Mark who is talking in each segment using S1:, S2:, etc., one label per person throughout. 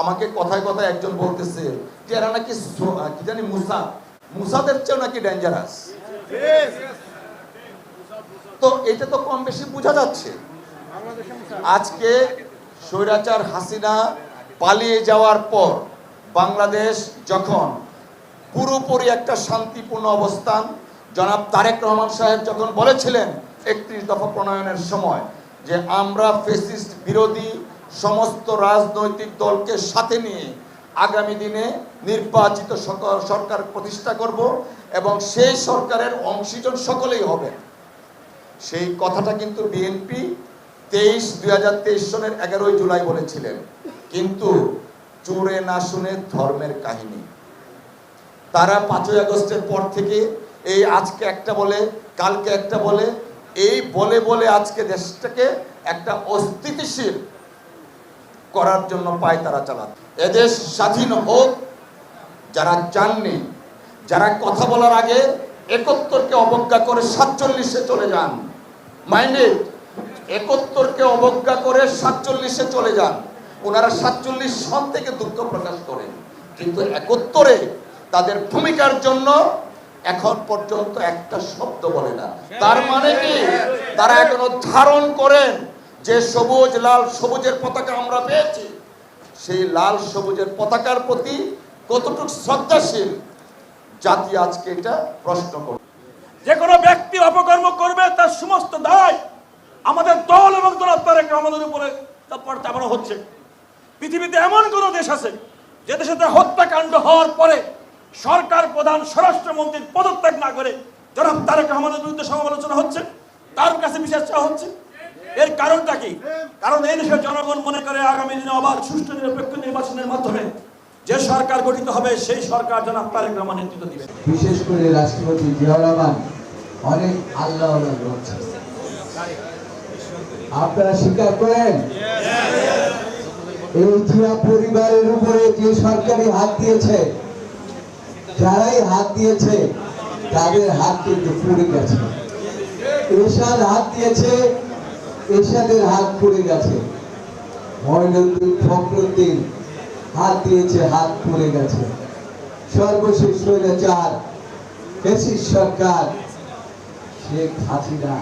S1: আমাকে কথায় কথায় একজন বলতেছে যে এরা নাকি কি জানি মুসা। মুসাদের চেয়েও নাকি ডেঞ্জারাস তো এটা তো কম বেশি বোঝা যাচ্ছে। আজকে স্বৈরাচার হাসিনা পালিয়ে যাওয়ার পর বাংলাদেশ যখন পুরোপুরি একটা শান্তিপূর্ণ অবস্থান জনাব তারেক রহমান সাহেব যখন বলেছিলেন একত্রিশ দফা প্রণয়নের সময় যে আমরা ফেসিস্ট বিরোধী সমস্ত রাজনৈতিক দলকে সাথে নিয়ে আগামী দিনে নির্বাচিত সরকার প্রতিষ্ঠা করব এবং সেই সরকারের অংশীজন সকলেই হবে। সেই কথাটা কিন্তু বিএনপি তেইশ দুই সনের এগারোই জুলাই বলেছিলেন। কিন্তু চোরে না শুনে ধর্মের কাহিনী। তারা পাঁচই আগস্টের পর থেকে এই আজকে একটা বলে, কালকে একটা বলে, এই বলে বলে আজকে দেশটাকে একটা অস্থিতিশীল করার জন্য পায় তারা চালাত। এদেশ স্বাধীন হোক, যারা চাননি যারা কথা বলার আগে একত্তরকে অবজ্ঞা করে সাতচল্লিশে চলে যান। মাইন্ডেড একত্তরকে অবজ্ঞা করে সাতচল্লিশে চলে যান। ওনারা সাতচল্লিশ সন থেকে দুঃখ প্রকাশ করেন। কিন্তু একত্তরে তাদের ভূমিকার জন্য এখন পর্যন্ত একটা শব্দ বলে না। তার মানে কি? তারা এখনও ধারণ করেন। যে সবুজ লাল সবুজের পতাকা আমরা পেয়েছি, সেই লাল সবুজের পতাকার প্রতি কতটুকু শ্রদ্ধাশীল জাতি আজকে এটা প্রশ্ন করবে
S2: যে কোনো ব্যক্তি অপকর্ম করবে, তার সমস্ত দায় আমাদের দল এবং দল তারেক রহমানের উপরে তারপর চাপানো হচ্ছে। পৃথিবীতে এমন কোন দেশ আছে, যে দেশে হত্যাকাণ্ড হওয়ার পরে সরকার প্রধান, স্বরাষ্ট্রমন্ত্রীর পদত্যাগ না করে জনাব তারেক রহমানের বিরুদ্ধে সমালোচনা হচ্ছে, তার কাছে বিচার চাওয়া হচ্ছে। এর কারণটা কি? কারণ এই দেশের জনগণ মনে করে আগামী দিনে অবাধ, সুষ্ঠু, নিরপেক্ষ নির্বাচনের মাধ্যমে যে সরকার গঠিত হবে, সেই সরকার জনাব তারেক রহমান নেতৃত্ব দিবে।
S3: বিশেষ করে রাষ্ট্রপতি জিয়াউর রহমান অনেক আল্লাহ আপনারা স্বীকার করেন? এই জিয়া পরিবারের উপরে যে সরকারি হাত দিয়েছে, যারাই হাত দিয়েছে, তাদের হাত কিন্তু পুড়ে গেছে। এরশাদ হাত দিয়েছে এরশাদের হাত পুড়ে গেছে। মহিনুদ্দিন ফখরুদ্দিন হাত দিয়েছে, হাত পুড়ে গেছে। সর্বশেষ স্বৈরাচার ফেসিস সরকার, শেখ হাসিনা।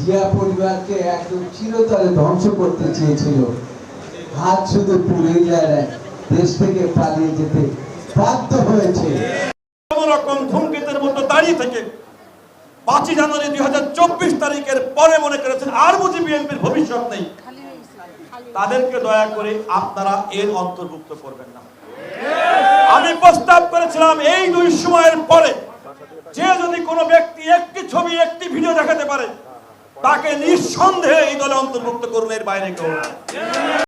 S3: জিয়া পরিবারকে একদম চিরতরে ধ্বংস করতে চেয়েছিল। হাত শুধু পুড়ে যায় না, দেশ থেকে পালিয়ে যেতে বাধ্য হয়েছে।
S2: রকম ধূমকেতের মতো দাঁড়িয়ে থেকে পাঁচই জানুয়ারি দুই হাজার চব্বিশ তারিখের পরে মনে করেছেন আর বুঝি বিএনপির ভবিষ্যৎ নেই। তাদেরকে দয়া করে আপনারা এর অন্তর্ভুক্ত করবেন না। আমি প্রস্তাব করেছিলাম এই দুই সময়ের পরে যে যদি কোনো ব্যক্তি একটি ছবি, একটি ভিডিও দেখাতে পারে, তাকে নিঃসন্দেহে এই দলে অন্তর্ভুক্ত করুন, এর বাইরে কেউ